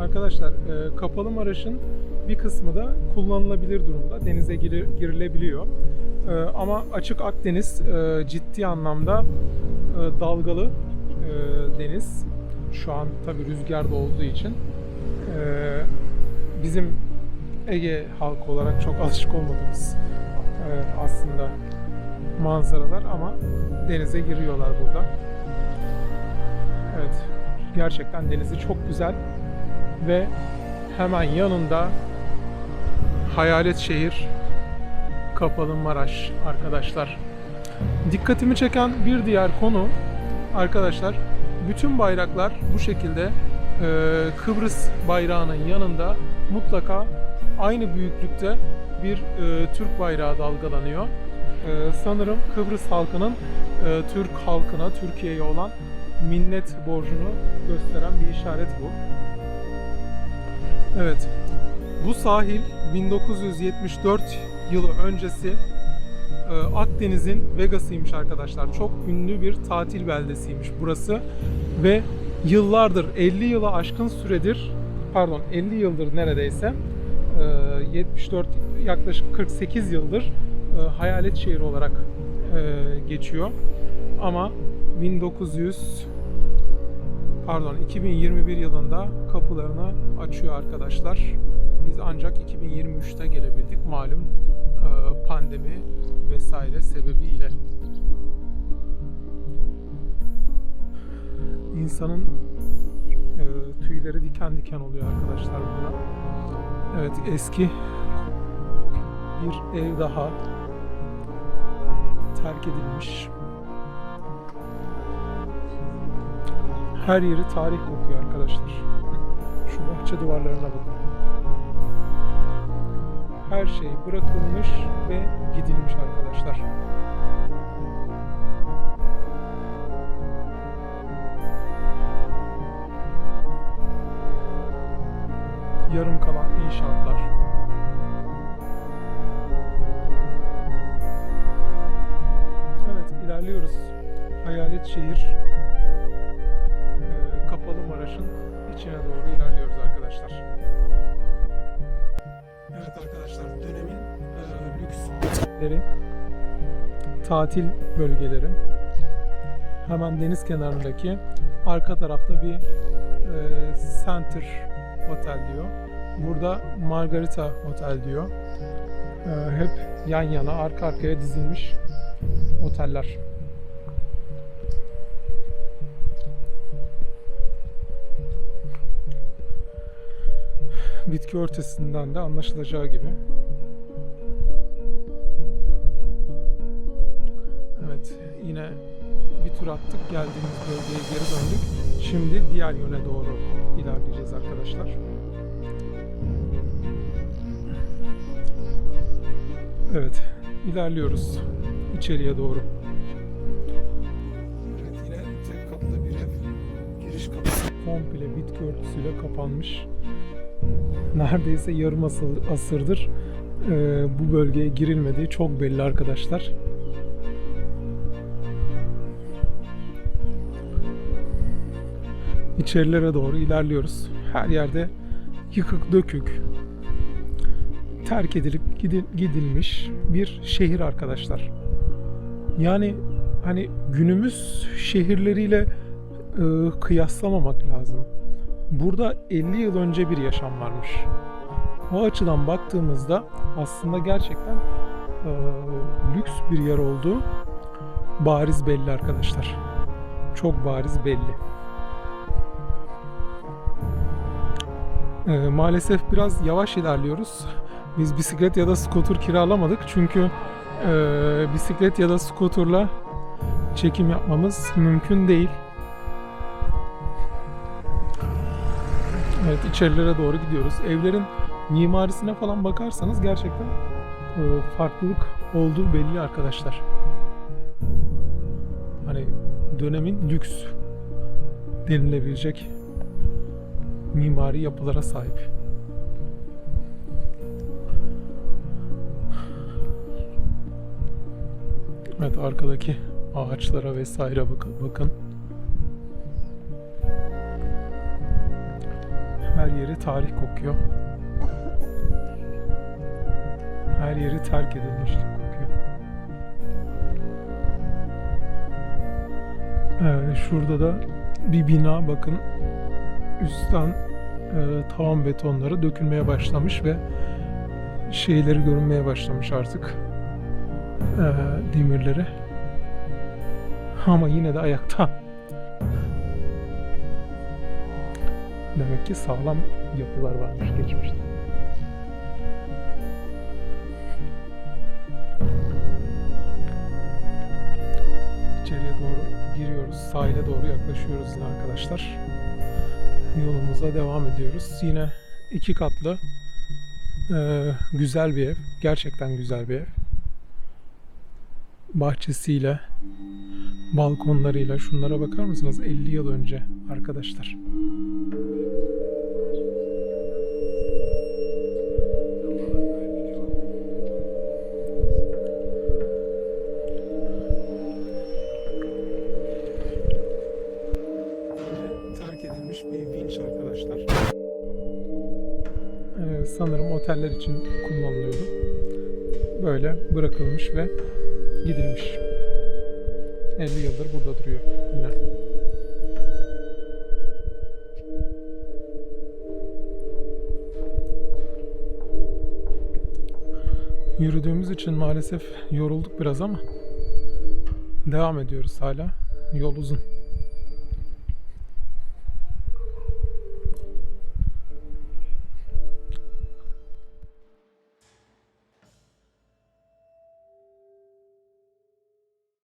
Arkadaşlar e, Kapalı Maraş'ın bir kısmı da kullanılabilir durumda. Denize giri- girilebiliyor. E, ama Açık Akdeniz e, ciddi anlamda e, dalgalı e, deniz. Şu an tabi rüzgarda olduğu için e, bizim Ege halkı olarak çok alışık olmadığımız e, aslında manzaralar ama denize giriyorlar burada. Evet, gerçekten denizi çok güzel ve hemen yanında hayalet şehir Kapalı Maraş arkadaşlar. Dikkatimi çeken bir diğer konu arkadaşlar bütün bayraklar bu şekilde e, Kıbrıs bayrağının yanında mutlaka aynı büyüklükte bir e, Türk bayrağı dalgalanıyor. E, sanırım Kıbrıs halkının e, Türk halkına, Türkiye'ye olan minnet borcunu gösteren bir işaret bu. Evet. Bu sahil 1974 yılı öncesi e, Akdeniz'in Vegas'ıymış arkadaşlar. Çok ünlü bir tatil beldesiymiş burası ve yıllardır 50 yıla aşkın süredir pardon 50 yıldır neredeyse e, 74 yaklaşık 48 yıldır e, hayalet şehir olarak e, geçiyor. Ama 1900 pardon 2021 yılında kapılarını açıyor arkadaşlar. Biz ancak 2023'te gelebildik malum e, pandemi vesaire sebebiyle. İnsanın e, tüyleri diken diken oluyor arkadaşlar burada. Evet eski bir ev daha terk edilmiş. Her yeri tarih kokuyor arkadaşlar. Şu bahçe duvarlarına bakın. Her şey bırakılmış ve gidilmiş arkadaşlar. Yarım kalan inşaatlar. Evet ilerliyoruz. Hayalet şehir İçine doğru ilerliyoruz arkadaşlar. Evet arkadaşlar dönemin e, lüks otelleri, tatil bölgeleri. Hemen deniz kenarındaki arka tarafta bir e, Center Otel diyor. Burada Margarita Otel diyor. E, hep yan yana arka arkaya dizilmiş oteller. Bitki örtüsünden de anlaşılacağı gibi. Evet, yine bir tur attık, geldiğimiz bölgeye geri döndük. Şimdi diğer yöne doğru ilerleyeceğiz arkadaşlar. Evet, ilerliyoruz içeriye doğru. Evet, yine tek katlı bir ev. Giriş kapısı komple bitki örtüsüyle kapanmış neredeyse yarım asır, asırdır e, bu bölgeye girilmediği çok belli arkadaşlar. İçerilere doğru ilerliyoruz. Her yerde yıkık dökük, terk edilip gidi- gidilmiş bir şehir arkadaşlar. Yani hani günümüz şehirleriyle e, kıyaslamamak lazım burada 50 yıl önce bir yaşam varmış. O açıdan baktığımızda aslında gerçekten e, lüks bir yer olduğu bariz belli arkadaşlar. Çok bariz belli. E, maalesef biraz yavaş ilerliyoruz. Biz bisiklet ya da skuter kiralamadık çünkü e, bisiklet ya da skuterla çekim yapmamız mümkün değil. Evet içerilere doğru gidiyoruz. Evlerin mimarisine falan bakarsanız gerçekten e, farklılık olduğu belli arkadaşlar. Hani dönemin lüks denilebilecek mimari yapılara sahip. Evet arkadaki ağaçlara vesaire bakın. bakın. Tarih kokuyor. Her yeri terk edilmişlik kokuyor. Evet, şurada da bir bina bakın üstten e, tavan betonları dökülmeye başlamış ve şeyleri görünmeye başlamış artık e, demirleri ama yine de ayakta demek ki sağlam yapılar varmış geçmişte içeriye doğru giriyoruz sahile doğru yaklaşıyoruz yine arkadaşlar yolumuza devam ediyoruz yine iki katlı ee, güzel bir ev. Gerçekten güzel bir ev. Bahçesiyle, balkonlarıyla şunlara bakar mısınız? 50 yıl önce arkadaşlar. Sanırım oteller için kullanılıyordu. Böyle bırakılmış ve gidilmiş. 50 yıldır burada duruyor yine. Yürüdüğümüz için maalesef yorulduk biraz ama devam ediyoruz hala. Yol uzun.